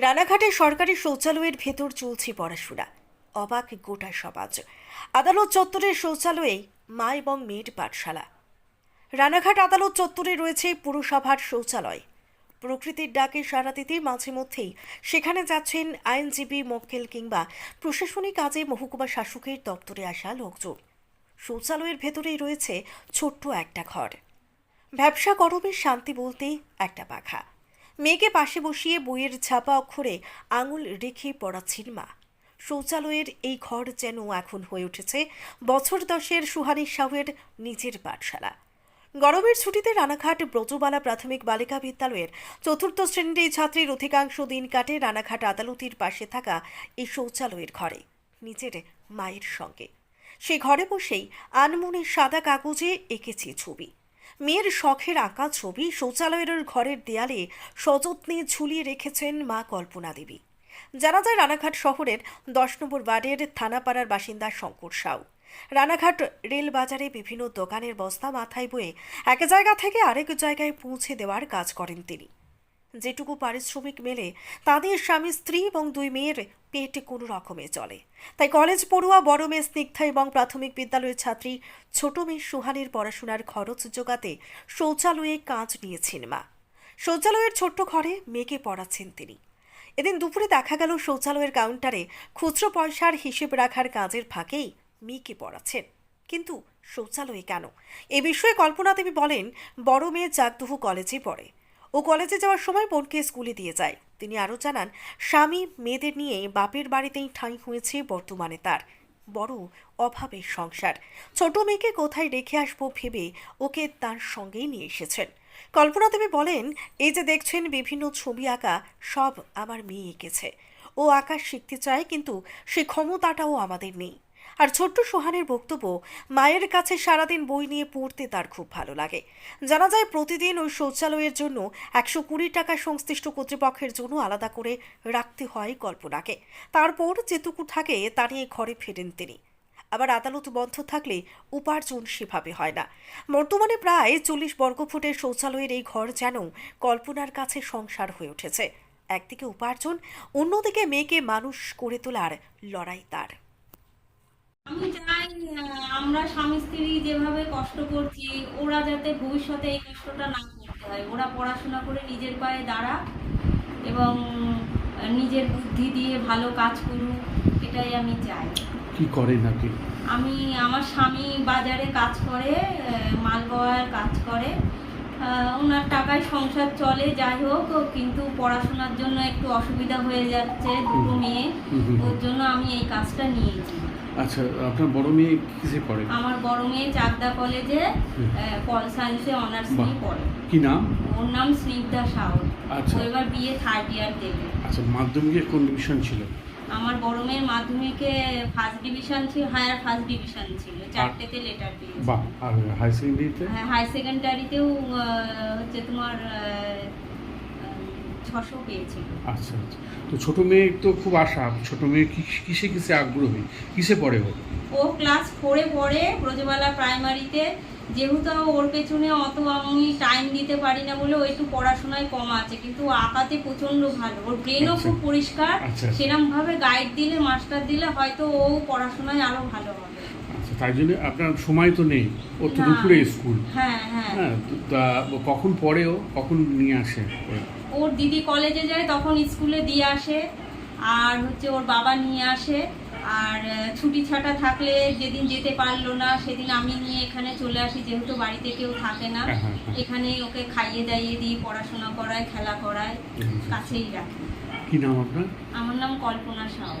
রানাঘাটে সরকারি শৌচালয়ের ভেতর চলছে পড়াশোনা। অবাক গোটা সমাজ। আদালত চত্বরের শৌচালয়ে মা এবং মেয়ের পাঠশালা। রানাঘাট আদালত চত্বরে রয়েছে পুরসভার শৌচালয়। প্রকৃতির ডাকে সারা দিতে মাঝে মধ্যেই সেখানে যাচ্ছেন আইনজীবী মক্কেল কিংবা প্রশাসনিক কাজে মহকুমা শাসকের দপ্তরে আসা লোকজন। শৌচালয়ের ভেতরেই রয়েছে ছোট্ট একটা ঘর। ব্যবসা গরমের শান্তি বলতে একটা পাখা মেয়েকে পাশে বসিয়ে বইয়ের ছাপা অক্ষরে আঙুল রেখে পড়াচ্ছেন মা। শৌচালয়ের এই ঘর যেন এখন হয়ে উঠেছে বছর দশের সুহানি সাহের নিজের পাঠশালা। গরমের ছুটিতে রানাঘাট ব্রজবালা প্রাথমিক বালিকা বিদ্যালয়ের চতুর্থ শ্রেণির এই ছাত্রীর অধিকাংশ দিন কাটে রানাঘাট আদালতের পাশে থাকা এই শৌচালয়ের ঘরে, নিজের মায়ের সঙ্গে। সেই ঘরে বসেই আনমনে সাদা কাগজে এঁকেছে ছবি। মেয়ের শখের আঁকা ছবি শৌচালয়ের ঘরের দেয়ালে সযত্নে ঝুলিয়ে রেখেছেন মা কল্পনা দেবী। জানা যায় রানাঘাট শহরের দশ নম্বর ওয়ার্ডের থানাপাড়ার বাসিন্দা শঙ্কর সাউ। রানাঘাট রেল বাজারে বিভিন্ন দোকানের বস্তা মাথায় বয়ে এক জায়গা থেকে আরেক জায়গায় পৌঁছে দেওয়ার কাজ করেন তিনি। যেটুকু পারিশ্রমিক মেলে, তাদের স্বামী, স্ত্রী এবং দুই মেয়ের পেট কোনো রকমে চলে। তাই কলেজ পড়ুয়া, বড় মেয়ে স্নিগ্ধা এবং প্রাথমিক বিদ্যালয়ের ছাত্রী ছোট মেয়ে সুহানের পড়াশোনার খরচ জোগাতে শৌচালয়ে কাজ নিয়েছেন মা শৌচালয়ের ছোট্ট ঘরে মেয়েকে পড়াচ্ছেন তিনি। এদিন দুপুরে দেখা গেল শৌচালয়ের কাউন্টারে খুচরো পয়সার হিসেব রাখার কাজের ফাঁকেই মেয়েকে পড়াচ্ছেন। কিন্তু শৌচালয়ে কেন? এ বিষয়ে কল্পনা দেবী বলেন, বড় মেয়ে জাগদুহু কলেজে পড়ে। ও কলেজে যাওয়ার সময় বোনকে স্কুলে দিয়ে যায়। তিনি আরও জানান, স্বামী মেয়েদের নিয়ে বাপের বাড়িতেই ঠাঁই হয়েছে বর্তমানে তার। বড় অভাবের সংসার। ছোট মেয়েকে কোথায় রেখে আসব ভেবে ওকে তার সঙ্গেই নিয়ে এসেছেন। কল্পনা দেবী বলেন, এই যে দেখছেন বিভিন্ন ছবি আঁকা, সব আমার মেয়ে এঁকেছে। ও আঁকা শিখতে চায়, কিন্তু সে ক্ষমতাটাও আমাদের নেই। আর ছোট্ট সোহানের বক্তব্য, মায়ের কাছে সারাদিন বই নিয়ে পড়তে তার খুব ভালো লাগে। জানা যায় প্রতিদিন ওই শৌচালয়ের জন্য একশো কুড়ি টাকা সংশ্লিষ্ট কর্তৃপক্ষের জন্য আলাদা করে রাখতে হয় কল্পনাকে। তারপর যেটুকু থাকে তা নিয়ে ঘরে ফেরেন তিনি। আবার আদালত বন্ধ থাকলে উপার্জন সেভাবে হয় না। বর্তমানে প্রায় চল্লিশ বর্গফুটের শৌচালয়ের এই ঘর যেন কল্পনার কাছে সংসার হয়ে উঠেছে। একদিকে উপার্জন, অন্যদিকে মেয়েকে মানুষ করে তোলার লড়াই তার। আমি চাই আমরা স্বামী স্ত্রী যেভাবে কষ্ট করছি ওরা যাতে ভবিষ্যতে এই কষ্টটা না করতে হয়। ওরা পড়াশোনা করে নিজের পায়ে দাঁড়াক এবং নিজের বুদ্ধি দিয়ে ভালো কাজ করুক এটাই আমি চাই। কি করেন আপনি আমি আমার স্বামী বাজারে কাজ করে আহ, কাজ করে ওনার টাকায় সংসার চলে যাই হোক কিন্তু পড়াশোনার জন্য একটু অসুবিধা হয়ে যাচ্ছে দুটো মেয়ে ওর জন্য আমি এই কাজটা নিয়েছি। আচ্ছা আপনার বড় মেয়ে কিসে পড়ে আমার বড় মেয়ে চাকদা কলেজে। পল সায়েন্সে অনার্স নিয়ে পড়ে। কি নাম? ওর নাম স্নিগ্ধা সাউ আচ্ছা। এবার বিয়ে থার্ড ইয়ার দেবে। আচ্ছা মাধ্যমিকে কোন ডিভিশন ছিল? আমার বড় মেয়ের মাধ্যমিকে ফার্স্ট ডিভিশন ছিল হায়ার ফার্স্ট ডিভিশন ছিল। চারটেতে লেটার পেয়েছে বাহ আর হাই সেকেন্ডারিতে হাই সেকেন্ডারিতেও হচ্ছে তোমার ছশো পেয়েছিল আচ্ছা আচ্ছা। তো ছোট মেয়ে তো খুব আশা ছোট মেয়ে কিসে কিসে আগ্রহী? কিসে পড়ে ও? ও ক্লাস ফোরে পড়ে ব্রজবালা প্রাইমারিতে যেহেতু ওর পেছনে অত আমি টাইম দিতে পারি না বলে ও একটু পড়াশোনায় কম আছে কিন্তু আঁকাতে প্রচণ্ড ভালো। ওর ব্রেনও আচ্ছা। খুব পরিষ্কার। সেরকম ভাবে গাইড দিলে মাস্টার দিলে হয়তো ও পড়াশোনায় আরও ভালো হবে। তাই জন্য আপনার সময় তো নেই। ও তো দুপুরে স্কুল। হ্যাঁ হ্যাঁ। হ্যাঁ তা কখন পড়ে ও কখন নিয়ে আসে? ওর দিদি কলেজে যায় তখন স্কুলে দিয়ে আসে। আর হচ্ছে ওর বাবা নিয়ে আসে। আর ছুটি ছাটা থাকলে যেদিন যেতে পারল না সেদিন আমি নিয়ে এখানে চলে আসি যেহেতু বাড়িতে কেউ থাকে না। হ্যাঁ, হ্যাঁ। এখানে ওকে খাইয়ে দাইয়ে দিই পড়াশোনা করায় খেলা করায় কাছেই রাখি। কি নাম আপনার? আমার নাম কল্পনা সাউ।